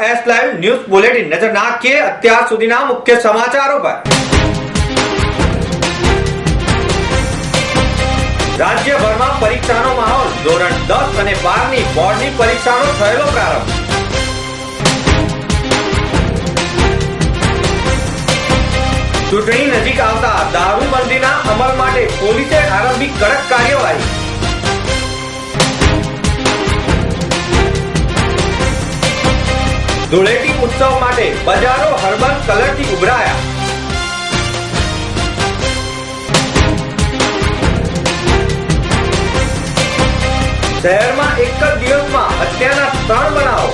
S live news bulletin. નજર નાખીએ અત્યાર સુધીના મુખ્ય સમાચારો પર. રાજ્યભરમાં પરીક્ષાનો માહોલ. ધોરણ દસ અને બારની બોર્ડની પરીક્ષાનો થયેલો પ્રારંભ. ચૂંટણી નજીક આવતા દારૂબંધીના અમલ માટે પોલીસે આરંભી કડક કાર્યવાહી. ધૂળેટી ઉત્સવ માટે બજારો હર્બલ કલરથી ઉભરાયા. શહેરમાં એક જ દિવસમાં હત્યાના ત્રણ બનાવો.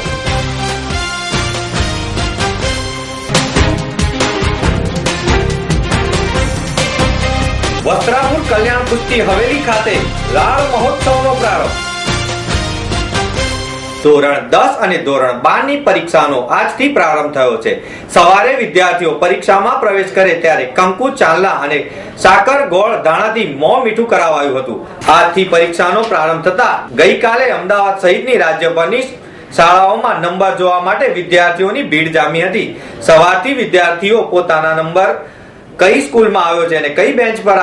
વસ્ત્રાપુર કલ્યાણ કુસ્તી હવેલી ખાતે લાળ મહોત્સવનો પ્રારંભ. ધોરણ દસ અને ધોરણ બારની પરીક્ષાનો આજથી પ્રારંભ થયો છે. સવારે વિદ્યાર્થીઓ પરીક્ષામાં પ્રવેશ કરે ત્યારે કંકુ, ચાંદલા અને સાકર, ગોળ, ધાણાથી મોં મીઠું કરાવાયું હતું. આજથી પરીક્ષાનો પ્રારંભ થતા ગઈકાલે અમદાવાદ સહિતની રાજ્યભરની શાળાઓમાં નંબર જોવા માટે વિદ્યાર્થીઓની ભીડ જામી હતી. સવારથી વિદ્યાર્થીઓ પોતાના નંબર કઈ સ્કૂલમાં આવ્યો છે અને કઈ બેન્ચ પર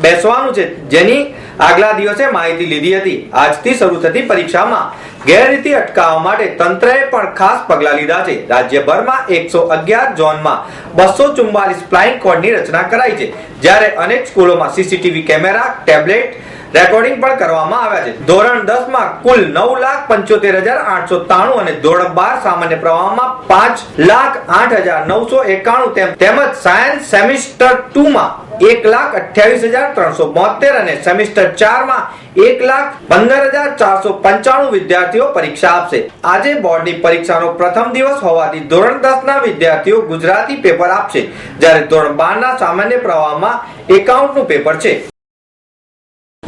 બેસવાનું છે. જેની આગલા દિવસે માહિતી લીધી હતી. આજથી શરૂ થતી પરીક્ષામાં ગેરરીતિ અટકાવવા માટે તંત્રએ પણ ખાસ પગલાં લીધા છે. રાજ્યભરમાં એકસો અગિયાર ઝોનમાં બસો ચુમ્માલીસ ફ્લાઇંગ કોડની રચના કરાઈ છે. જ્યારે અનેક સ્કૂલોમાં સીસીટીવી કેમેરા, ટેબ્લેટ રેકોર્ડિંગ પણ કરવામાં આવ્યા છે. ધોરણ દસમાં કુલ નવ લાખ પંચોતેર હજાર આઠસો ત્રાણું અને ધોરણ બાર સામાન્ય પ્રવાહમાં પાંચ લાખ આઠ હજાર નવસો એકાણું તેમ તેમજ સાયન્સ સેમિસ્ટર ટુ માં એક લાખ અઠ્યાવીસ હજાર ત્રણસો બોતેર અને સેમિસ્ટર ચારમાં એક લાખ પંદર હજાર ચારસો પંચાણું વિદ્યાર્થીઓ પરીક્ષા આપશે. આજે બોર્ડની પરીક્ષાનો પ્રથમ દિવસ હોવાથી ધોરણ દસ ના વિદ્યાર્થીઓ ગુજરાતી પેપર આપશે, જ્યારે ધોરણ બાર ના સામાન્ય પ્રવાહમાં એકાઉન્ટનું પેપર છે.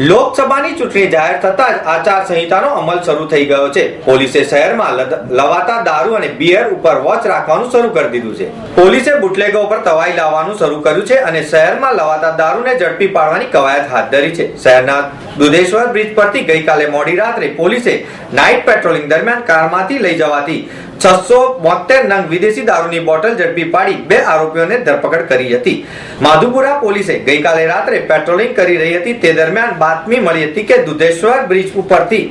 લોકસભાની ચૂંટણી જાહેર થતા જ આચાર સંહિતાનો અમલ શરૂ થઈ ગયો છે. પોલીસે શહેરમાં લવાતા દારૂ અને બિયર ઉપર વોચ રાખવાનું શરૂ કરી દીધું છે. પોલીસે બુટલેગો ઉપર તવાઈ લાવવાનું શરૂ કર્યું છે અને શહેરમાં લવાતા દારૂને ઝડપી પાડવાની કવાયત હાથ ધરી છે. શહેરના દુધેશ્વર બ્રિજ પરથી ગઈકાલે મોડી રાત્રે પોલીસે નાઇટ પેટ્રોલિંગ દરમિયાન કારમાંથી લઈ જવાતી છસો બોતેર નંગ વિદેશી દારૂની બોટલ ઝડપી પાડી બે આરોપીઓને ધરપકડ કરી હતી. માધુપુરા પોલીસે ગઈકાલે રાત્રે પેટ્રોલિંગ કરી રહી હતી. તે દરમિયાન બાતમી મળી હતી કે દુધેશ્વર બ્રિજ ઉપરથી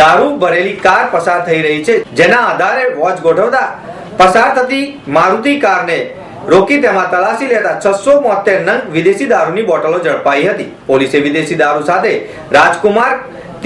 દારૂ ભરેલી કાર પસાર થઈ રહી છે, જેના આધારે વોચ ગોઠવતા પસાર થતી મારુતિ કારને રોકી તેમાં તલાશી લેતા છસો નંગ વિદેશી દારૂની બોટલો ઝડપાઈ હતી. પોલીસે વિદેશી દારૂ સાથે રાજકુમાર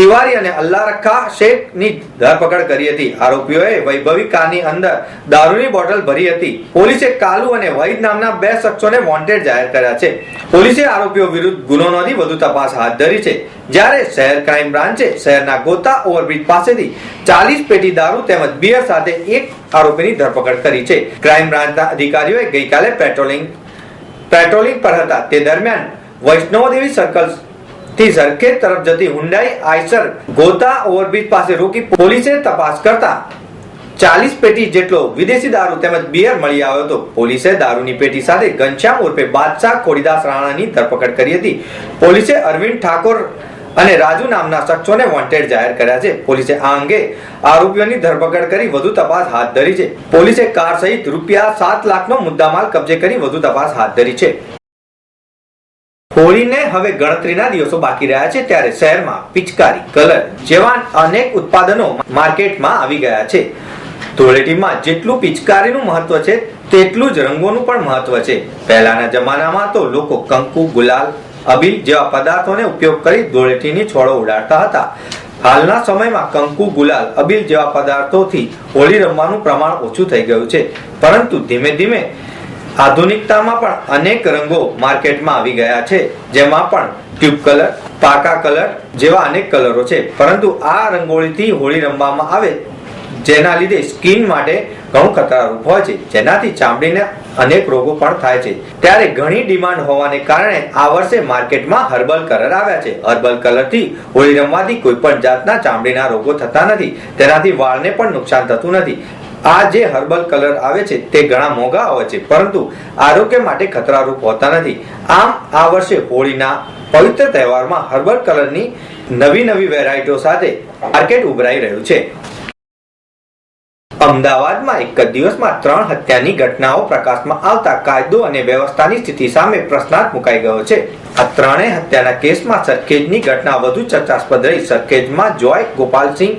તિવારી અને અલ્લા રખા શેખની ધરપકડ કરી હતી. આરોપીઓએ વૈભવી કારની અંદર દારૂની બોટલ ભરી હતી. પોલીસે કાલુ અને વૈદ નામના બે શખ્સોને વોન્ટેડ જાહેર કર્યા છે. પોલીસે આરોપીઓ વિરુદ્ધ ગુનો નોંધી વધુ તપાસ હાથ ધરી છે. જ્યારે શહેર ક્રાઇમ બ્રાન્ચે શહેરના ગોતા ઓવરબ્રિજ પાસેથી ચાલીસ પેટી દારૂ તેમજ બિયર સાથે એક આરોપીની ધરપકડ કરી છે. ક્રાઇમ બ્રાન્ચના અધિકારીઓએ ગઈકાલે પેટ્રોલિંગ પેટ્રોલિંગ પર હતા. તે દરમિયાન વૈષ્ણવદેવી સર્કલ થી સરખેજ તરફ જતી હુન્ડાઈ આઈસર ગોતા ઓવરબ્રિજ પાસે રોકી પોલીસે તપાસ કરતા ચાલીસ પેટી જેટલો વિદેશી દારૂ તેમજ બિયર મળી આવ્યો હતો. પોલીસે દારૂની પેટી સાથે ઘનશ્યામ ઉર્ફે બાદશાહ ખોડીદાસ રાણાની ધરપકડ કરી હતી. પોલીસે અરવિંદ ઠાકોર અને રાજુ નામના શખ્સોને વોન્ટેડ જાહેર કર્યા છે. પોલીસે આ અંગે આરોપીઓની ધરપકડ કરી વધુ તપાસ હાથ ધરી છે. પોલીસે કાર સહિત રૂપિયા સાત લાખનો મુદ્દામાલ કબજે કરી વધુ તપાસ હાથ ધરી છે. હોળીને હવે ગણતરીના દિવસો બાકી રહ્યા છે ત્યારે શહેરમાં પિચકારી, કલર જેવા અનેક ઉત્પાદનો માર્કેટમાં આવી ગયા છે. ધૂળેટીમાં જેટલું પિચકારીનું મહત્વ છે, તેટલું જ રંગોનું પણ મહત્વ છે. પહેલાના જમાનામાં તો લોકો કંકુ, ગુલાલ, અબીલ જેવા પદાર્થોને ઉપયોગ કરી ધૂળેટીની છોડો ઉડાડતા હતા. હાલના સમયમાં કંકુ, ગુલાલ, અબીલ જેવા પદાર્થોથી હોળી રમવાનું પ્રમાણ ઓછું થઈ ગયું છે. પરંતુ ધીમે ધીમે આધુનિકતામાં પણ અનેક રંગો માર્કેટમાં આવી ગયા છે, જેમાં પણ ટ્યુબ કલર, પાકા કલર જેવા અનેક કલરો છે. પરંતુ આ રંગોળીથી હોળી રમવામાં આવે, જેના લીધે સ્કિન માટે ઘણું ખતરારૂપ હોય છે. જેનાથી ચામડીને અનેક રોગો પણ થાય છે. ત્યારે ઘણી ડિમાન્ડ હોવાને કારણે આ વર્ષે માર્કેટમાં હર્બલ કલર આવ્યા છે. હર્બલ કલરથી હોળી રમવાથી કોઈ પણ જાતના ચામડીના રોગો થતા નથી. તેનાથી વાળને પણ નુકસાન થતું નથી. આ જે હર્બલ કલર આવે છે, તે ઘણા મોંઘા આવે છે, પરંતુ આરોગ્ય માટે ખતરારૂપ હોતા નથી. આમ, આ વર્ષે હોળીના પવિત્ર તહેવારમાં હર્બલ કલરની નવી નવી વેરાયટીઓ સાથે માર્કેટ ઉભરાઈ રહ્યું છે. અમદાવાદમાં એક જ દિવસમાં ત્રણ હત્યાની ઘટનાઓ પ્રકાશમાં આવતા કાયદો અને વ્યવસ્થાની સ્થિતિ સામે પ્રશ્નાર્થ મુકાઈ ગયો છે. આ ત્રણેય હત્યાના કેસમાં સરખેજની ઘટના વધુ ચર્ચાસ્પદ રહી. સરખેજમાં જોય ગોપાલસિંહ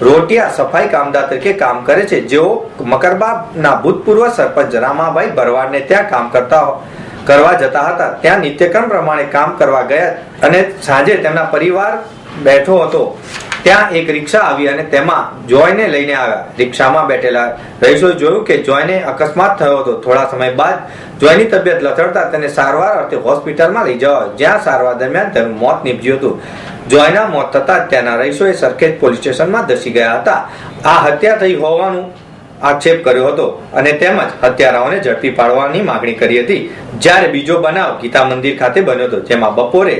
રોટિયા સફાઈ કામદાર તરીકે કામ કરે છે. જેઓ મકરબાના ભૂતપૂર્વ સરપંચ રામાભાઈ ભરવાડને ત્યાં કામ કરતા કરવા જતા હતા. ત્યાં નિત્યક્રમ પ્રમાણે કામ કરવા ગયા અને સાંજે તેમના પરિવાર બેઠો હતો. ત્યાં એક રિક્ષા આવી અને તેમાં જોયને લઈને આવ્યા. રિક્ષામાં બેઠેલા રહીશોએ જોયું કે જોયને અકસ્માત થયો હતો. થોડા સમય બાદ જોયની તબિયત લથડતા તેને સારવાર અર્થે હોસ્પિટલમાં લઈ જવા જ્યાં સારવાર દરમિયાન તેનું મોત નીપજ્યું હતું. જોયના મોત થતા ત્યાંના રહીશોએ સરખેજ પોલીસ સ્ટેશનમાં ધસી ગયા હતા. આ હત્યા થઈ હોવાનું આક્ષેપ કર્યો હતો અને તેમજ હત્યારાઓને ઝડપી પાડવાની માગણી કરી હતી. જ્યારે બીજો બનાવ ગીતા મંદિર ખાતે બન્યો હતો, જેમાં બપોરે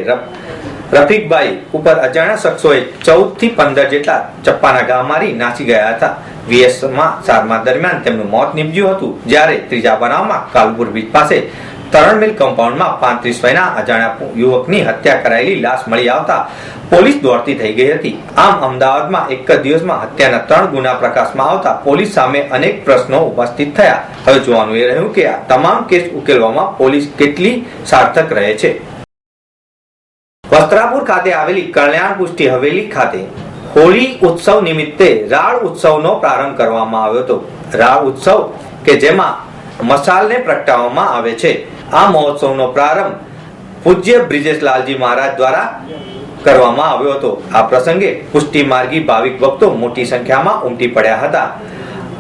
રફીકભાઈ ઉપર અજાણ્યા શખ્સોએ ચૌદથી પંદર જેટલા ચપ્પાના ઘા મારી નાસી ગયા હતા. વીએસમાં સારવાર દરમિયાન તેમનું મોત નીપજ્યું હતું, જ્યારે ત્રીજા બનાવમાં કાલપુર બીચ પાસે તરણ મિલ કમ્પાઉન્ડમાં પાંત્રીસ વયના અજાણ્યા યુવકની હત્યા કરાયેલી લાશ મળી આવતા પોલીસ દોડતી થઈ ગઈ હતી. આમ અમદાવાદમાં એક જ દિવસમાં હત્યાના ત્રણ ગુના પ્રકાશમાં આવતા પોલીસ સામે અનેક પ્રશ્નો ઉપસ્થિત થયા. હવે જોવાનું એ રહ્યું કે આ તમામ કેસ ઉકેલવામાં પોલીસ કેટલી સાર્થક રહે છે. વસ્ત્રાપુર ખાતે આવેલી કલ્યાણ પુષ્ટિ હવેલી ખાતે હોળી ઉત્સવ નિમિત્તે રાળ ઉત્સવનો પ્રારંભ કરવામાં આવ્યો હતો. રાળ ઉત્સવ કે જેમાં મસાલને પ્રગટાવવામાં આવે છે. આ મહોત્સવનો પ્રારંભ પૂજ્ય બ્રિજેશલાલજી મહારાજ દ્વારા કરવામાં આવ્યો હતો. આ પ્રસંગે પુષ્ટિ માર્ગી ભાવિક ભક્તો મોટી સંખ્યામાં ઉમટી પડ્યા હતા.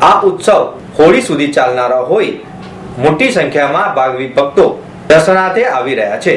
આ ઉત્સવ હોળી સુધી ચાલનારો હોય મોટી સંખ્યામાં ભાવિક ભક્તો દર્શનાર્થે આવી રહ્યા છે.